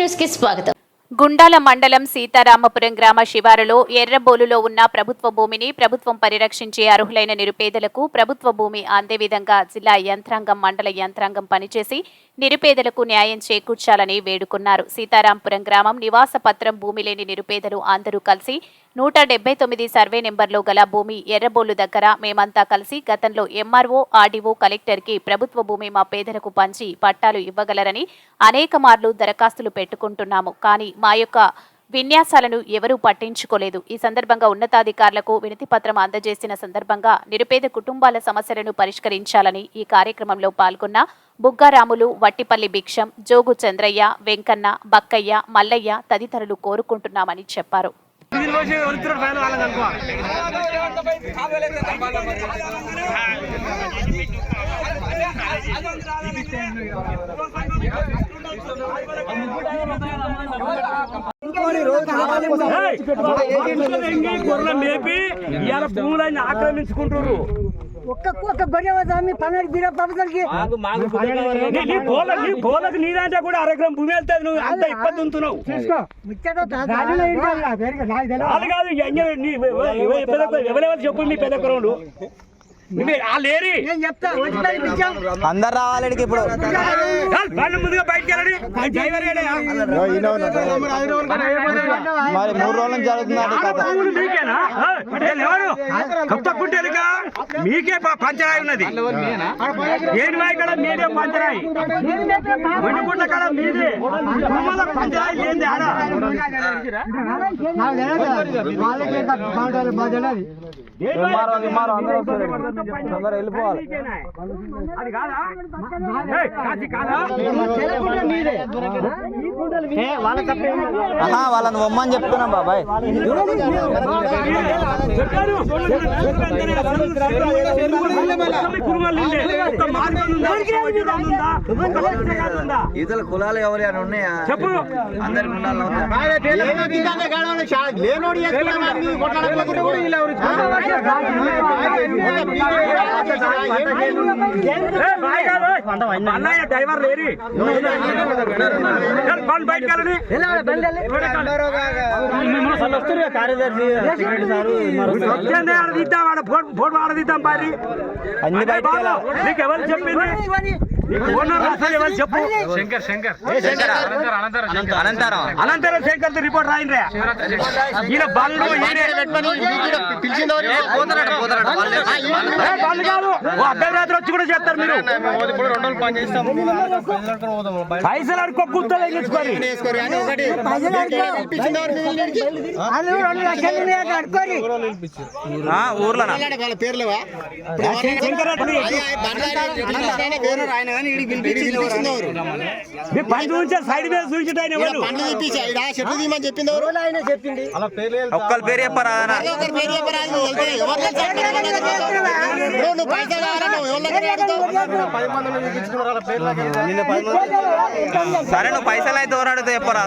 కి స్వాగతం. గుండాల మండలం సీతారామపురం గ్రామ శివారులో ఎర్రబోలులో ఉన్న ప్రభుత్వ భూమిని ప్రభుత్వం పరిరక్షించే అర్హులైన నిరుపేదలకు ప్రభుత్వ భూమి అందే విధంగా జిల్లా యంత్రాంగం మండల యంత్రాంగం పనిచేసి నిరుపేదలకు న్యాయం చేకూర్చాలని వేడుకున్నారు. సీతారాంపురం గ్రామం నివాస పత్రం భూమి లేని నిరుపేదలు అందరూ కలిసి నూట డెబ్బై తొమ్మిది సర్వే నెంబర్లో గల భూమి ఎర్రబోలు దగ్గర మేమంతా కలిసి గతంలో ఎంఆర్ఓ ఆర్డీఓ కలెక్టర్కి ప్రభుత్వ భూమి మా పేదలకు పంచి పట్టాలు ఇవ్వగలరని అనేక మార్లు దరఖాస్తులు పెట్టుకుంటున్నాము. కానీ మా యొక్క విన్యాసాలను ఎవరూ పట్టించుకోలేదు. ఈ సందర్భంగా ఉన్నతాధికారులకు వినతిపత్రం అందజేసిన సందర్భంగా నిరుపేద కుటుంబాల సమస్యలను పరిష్కరించాలని ఈ కార్యక్రమంలో పాల్గొన్న బుగ్గారాములు వట్టిపల్లి భిక్షం జోగు చంద్రయ్య వెంకన్న బక్కయ్య మల్లయ్య తదితరులు కోరుకుంటున్నామని చెప్పారు. దీని రోజు వరుతున్నాడు పైన వాళ్ళని అనుకో గొర్రెలు మేపి ఇవాళ భూములన్నీ ఆక్రమించుకుంటారు ఒక్క ఒక్క స్వామి పన్నెండు బీర నీ- బోల నీ బోలకు నీదంటే కూడా అరగ్రం భూమి వెళ్తుంది నువ్వు అంత ఇబ్బంది ఉంటున్నావు. ముచ్చట అది కాదు నీ ఎవరెవరు చెప్పు మీ పెద్ద కురవులు అందరు రావాలి ఈడికి ఇప్పుడు. ముందుగా బయటికి వెళ్ళండి. ఆ డ్రైవర్ ఏడయ్యా? మరి మూడు రోజుల నుంచి జరుగుతుంది మీకే పంచరాయి ఉన్నది. ఏడు వాయి కాడ మీదే పంచరాయి. గుండెగుంట కాడ మీదే. పంచరాయి ఏంది ఆడ. వెళ్ళిపోవాలి. అది కాదా? వాళ్ళని బొమ్మని చెప్తున్నాం బాబాయ్. ఇతర కులాలు ఎవరు అని ఉన్నాయా చెప్పు అందరికి. అన్నయ్య డ్రైవర్ లేరి బండి బయటికి వెళ్ళండి. వచ్చిందే ఆడ తీద్దాం ఆడ ఫోన్ ఫోన్ ఆడ తీద్దాం పారి అన్ని బయటికి అనంతరం అనంతరం శంకర్. రిపోర్ట్ రాయండి ఈయన కాదు. అర్ధరాత్రి వచ్చి కూడా చేస్తారు మీరు. పైసలు అడుకో ఎగించుకొని వాళ్ళు చూపించే సైడ్ ఎవరు? ఆయన చెప్పింది ఒక్కరి పేరు చెప్పరా సరే నువ్వు పైసలు అయితే ఎవరు అడిగితే చెప్పరా?